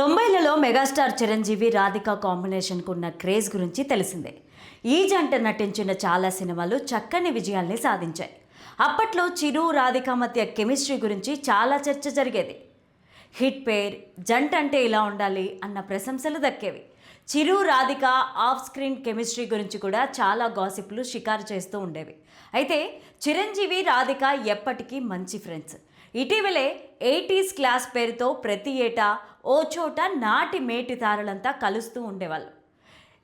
తొంభైలలో megastar Chiranjeevi Radhika కాంబినేషన్కు ఉన్న craze గురించి తెలిసిందే. ఈ జంట నటించిన చాలా సినిమాలు చక్కని విజయాల్ని సాధించాయి. అప్పట్లో చిరు రాధిక మధ్య కెమిస్ట్రీ గురించి చాలా చర్చ జరిగేది. హిట్ పేర్ జంట అంటే ఇలా ఉండాలి అన్న ప్రశంసలు దక్కేవి. Chiru Radhika off screen chemistry గురించి కూడా చాలా గాసిప్లు షికారు చేస్తూ ఉండేవి. అయితే చిరంజీవి రాధిక ఎప్పటికీ మంచి ఫ్రెండ్స్. ఇటీవలే ఎయిటీస్ క్లాస్ పేరుతో ప్రతి ఏటా ఓ చోట నాటి మేటి తారలంతా కలుస్తూ ఉండేవాళ్ళు.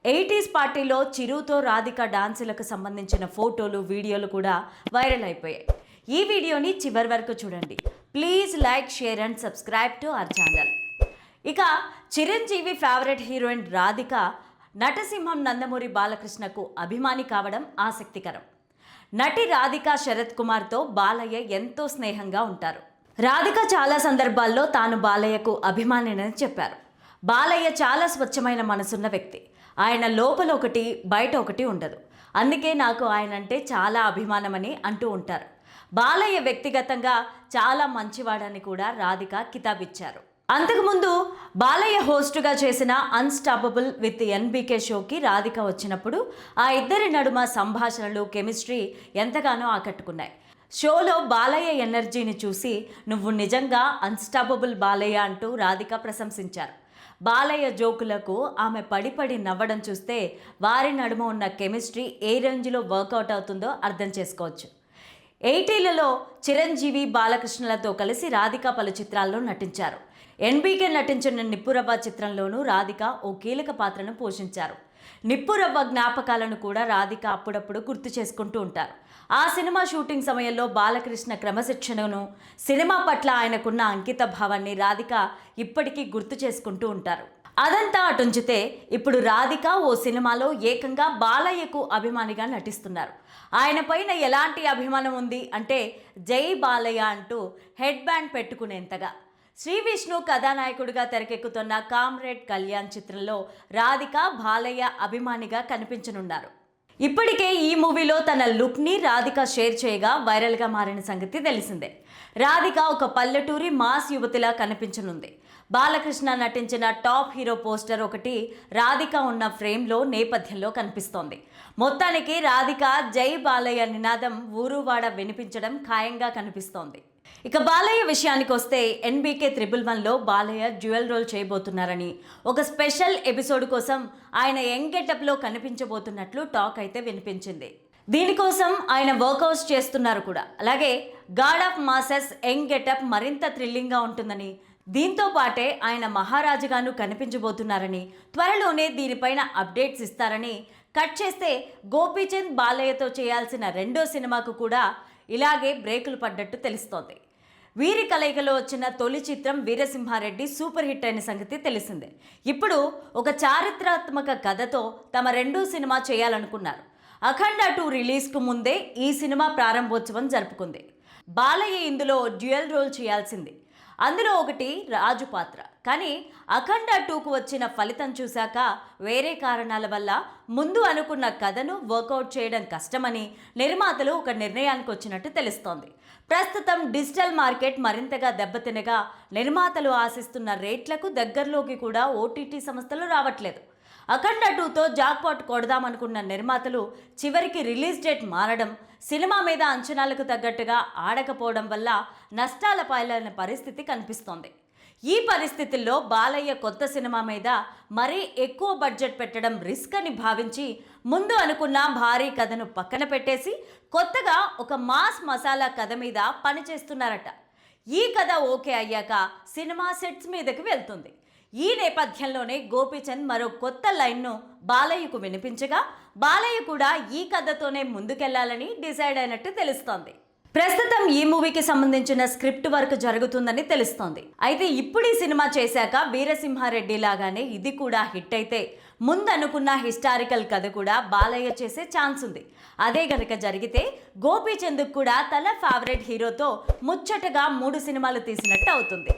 ఎయిటీస్ పార్టీలో చిరుతో రాధిక డాన్సులకు సంబంధించిన ఫోటోలు వీడియోలు కూడా వైరల్ అయిపోయాయి. ఈ వీడియోని చివరి వరకు చూడండి. Please like share and subscribe to our channel. ఇక చిరంజీవి ఫేవరెట్ హీరోయిన్ రాధిక నటసింహం నందమూరి బాలకృష్ణకు అభిమాని కావడం ఆసక్తికరం. నటి రాధిక శరత్ కుమార్తో బాలయ్య ఎంతో స్నేహంగా ఉంటారు. రాధిక చాలా సందర్భాల్లో తాను బాలయ్యకు అభిమానినని చెప్పారు. బాలయ్య చాలా స్వచ్ఛమైన మనసున్న వ్యక్తి. ఆయన లోపల ఒకటి బయట ఒకటి ఉండదు. అందుకే నాకు ఆయన అంటే చాలా అభిమానమని అంటూ ఉంటారు. బాలయ్య వ్యక్తిగతంగా చాలా మంచివాడని కూడా రాధిక కితాబిచ్చారు. అంతకుముందు బాలయ్య హోస్టుగా చేసిన అన్స్టాపబుల్ విత్ ఎన్బీకే షోకి రాధిక వచ్చినప్పుడు ఆ ఇద్దరి నడుమ సంభాషణలు కెమిస్ట్రీ ఎంతగానో ఆకట్టుకున్నాయి. షోలో బాలయ్య ఎనర్జీని చూసి నువ్వు నిజంగా అన్స్టాపబుల్ బాలయ్య అంటూ రాధిక ప్రశంసించారు. బాలయ్య జోకులకు ఆమె పడిపడి నవ్వడం చూస్తే వారి నడుమ ఉన్న కెమిస్ట్రీ ఏ రేంజ్లో వర్కౌట్ అవుతుందో అర్థం చేసుకోవచ్చు. ఎయిటీలలో చిరంజీవి బాలకృష్ణలతో కలిసి రాధిక పలు చిత్రాల్లో నటించారు. ఎన్బీకే నటించిన నిప్పురవ్వ చిత్రంలోనూ రాధిక ఓ కీలక పాత్రను పోషించారు. నిప్పురవ్వ జ్ఞాపకాలను కూడా రాధిక అప్పుడప్పుడు గుర్తు చేసుకుంటూ ఉంటారు. ఆ సినిమా షూటింగ్ సమయంలో బాలకృష్ణ క్రమశిక్షణను సినిమా పట్ల ఆయనకున్న అంకిత భావాన్ని రాధిక ఇప్పటికీ గుర్తు చేసుకుంటూ ఉంటారు. అదంతా అటుంచితే ఇప్పుడు రాధిక ఓ సినిమాలో ఏకంగా బాలయ్యకు అభిమానిగా నటిస్తున్నారు. ఆయన పైన ఎలాంటి అభిమానం ఉంది అంటే జై బాలయ్య అంటూ హెడ్ బ్యాండ్ పెట్టుకునేంతగా. శ్రీ విష్ణు కథానాయకుడిగా తెరకెక్కుతున్న కామ్రేడ్ కళ్యాణ్ చిత్రంలో రాధిక బాలయ్య అభిమానిగా కనిపించనున్నారు. ఇప్పటికే ఈ మూవీలో తన లుక్ని రాధిక షేర్ చేయగా వైరల్గా మారిన సంగతి తెలిసిందే. రాధిక ఒక పల్లెటూరి మాస్ యువతిలా కనిపించనుంది. బాలకృష్ణ నటించిన టాప్ హీరో పోస్టర్ ఒకటి రాధిక ఉన్న ఫ్రేమ్లో నేపథ్యంలో కనిపిస్తోంది. మొత్తానికి రాధిక జై బాలయ్య నినాదం ఊరువాడ వినిపించడం ఖాయంగా కనిపిస్తోంది. ఇక బాలయ్య విషయానికి వస్తే ఎన్బీకే త్రిబుల్ వన్లో బాలయ్య డ్యూయల్ రోల్ చేయబోతున్నారని. ఒక స్పెషల్ ఎపిసోడ్ కోసం ఆయన యంగ్ గెటప్లో కనిపించబోతున్నట్లు టాక్ అయితే వినిపించింది. దీనికోసం ఆయన వర్కౌట్స్ చేస్తున్నారు కూడా. అలాగే god of masses young getup మరింత థ్రిల్లింగ్గా ఉంటుందని దీంతో పాటే ఆయన మహారాజుగాను కనిపించబోతున్నారని త్వరలోనే దీనిపైన అప్డేట్స్ ఇస్తారని కట్ చేస్తే గోపీచంద్ బాలయ్యతో చేయాల్సిన రెండో సినిమాకు కూడా ఇలాగే బ్రేకులు పడ్డట్టు తెలుస్తోంది. వీరి కలయికలో వచ్చిన తొలి చిత్రం వీరసింహారెడ్డి సూపర్ హిట్ అయిన సంగతి తెలిసిందే. ఇప్పుడు ఒక చారిత్రాత్మక కథతో తమ రెండో సినిమా చేయాలనుకున్నారు. అఖండ టూ రిలీజ్కు ముందే ఈ సినిమా ప్రారంభోత్సవం జరుపుకుంది. బాలయ్య ఇందులో డ్యూయల్ రోల్ చేయాల్సింది. అందులో ఒకటి రాజు పాత్ర. కానీ అఖండ టూకు వచ్చిన ఫలితం చూశాక వేరే కారణాల వల్ల ముందు అనుకున్న కథను వర్కౌట్ చేయడం కష్టమని నిర్మాతలు ఒక నిర్ణయానికి వచ్చినట్టు తెలుస్తోంది. ప్రస్తుతం డిజిటల్ మార్కెట్ మరింతగా దెబ్బతినగా నిర్మాతలు ఆశిస్తున్న రేట్లకు దగ్గరలోకి కూడా ఓటీటీ సంస్థలు రావట్లేదు. అఖండ టూతో జాక్పాట్ కొడదామనుకున్న నిర్మాతలు చివరికి రిలీజ్ డేట్ మారడం సినిమా మీద అంచనాలకు తగ్గట్టుగా ఆడకపోవడం వల్ల నష్టాల పాలైన పరిస్థితి కనిపిస్తోంది. ఈ పరిస్థితుల్లో బాలయ్య కొత్త సినిమా మీద మరీ ఎక్కువ బడ్జెట్ పెట్టడం రిస్క్ అని భావించి ముందు అనుకున్న భారీ కథను పక్కన పెట్టేసి కొత్తగా ఒక మాస్ మసాలా కథ మీద పనిచేస్తున్నారట. ఈ కథ ఓకే అయ్యాక సినిమా సెట్స్ మీదకి వెళ్తుంది. ఈ నేపథ్యంలోనే గోపీచంద్ మరో కొత్త లైన్ను బాలయ్యకు వినిపించగా బాలయ్య కూడా ఈ కథతోనే ముందుకెళ్ళాలని డిసైడ్ అయినట్టు తెలుస్తోంది. ప్రస్తుతం ఈ మూవీకి సంబంధించిన స్క్రిప్ట్ వర్క్ జరుగుతుందని తెలుస్తోంది. అయితే ఇప్పుడు ఈ సినిమా చేశాక వీరసింహారెడ్డి లాగానే ఇది కూడా హిట్ అయితే ముందనుకున్న హిస్టారికల్ కథ కూడా బాలయ్య చేసే ఛాన్స్ ఉంది. అదే గనక జరిగితే గోపీచంద్ కూడా తన ఫేవరెట్ హీరోతో ముచ్చటగా మూడు సినిమాలు తీసినట్టు అవుతుంది.